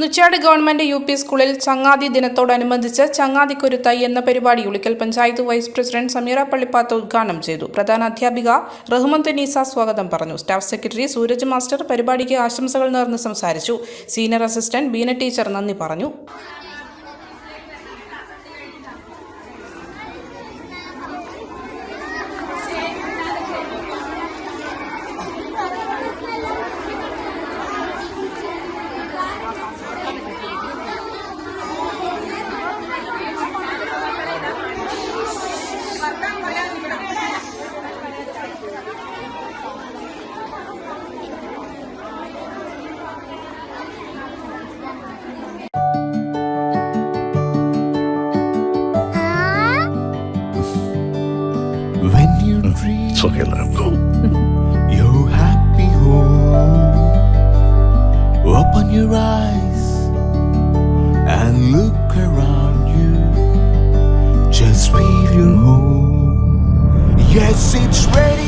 Nuchad government U P സ്കൂളിൽ ചങ്ങാതി ദിനത്തോടനുബന്ധിച്ച് ചങ്ങാതിക്കൊരു തൈ എന്ന പരിപാടി ഉളിക്കൽ പഞ്ചായത്ത് വൈസ് പ്രസിഡന്റ് സമീറ പള്ളിപ്പാത്ത് ഉദ്ഘാടനം ചെയ്തു. പ്രധാന അധ്യാപിക റഹ്മൻ നീസ സ്വാഗതം പറഞ്ഞു. സ്റ്റാഫ് സെക്രട്ടറി സൂരജ് മാസ്റ്റർ പരിപാടിക്ക് ആശംസകൾ നേർന്ന് സംസാരിച്ചു. സീനിയർ അസിസ്റ്റന്റ് ബീന ടീച്ചർ നന്ദി പറഞ്ഞു. When you mm. dream It's okay, let him go. your happy home, open your eyes and look around you. Just feel your home. Yes, it's ready.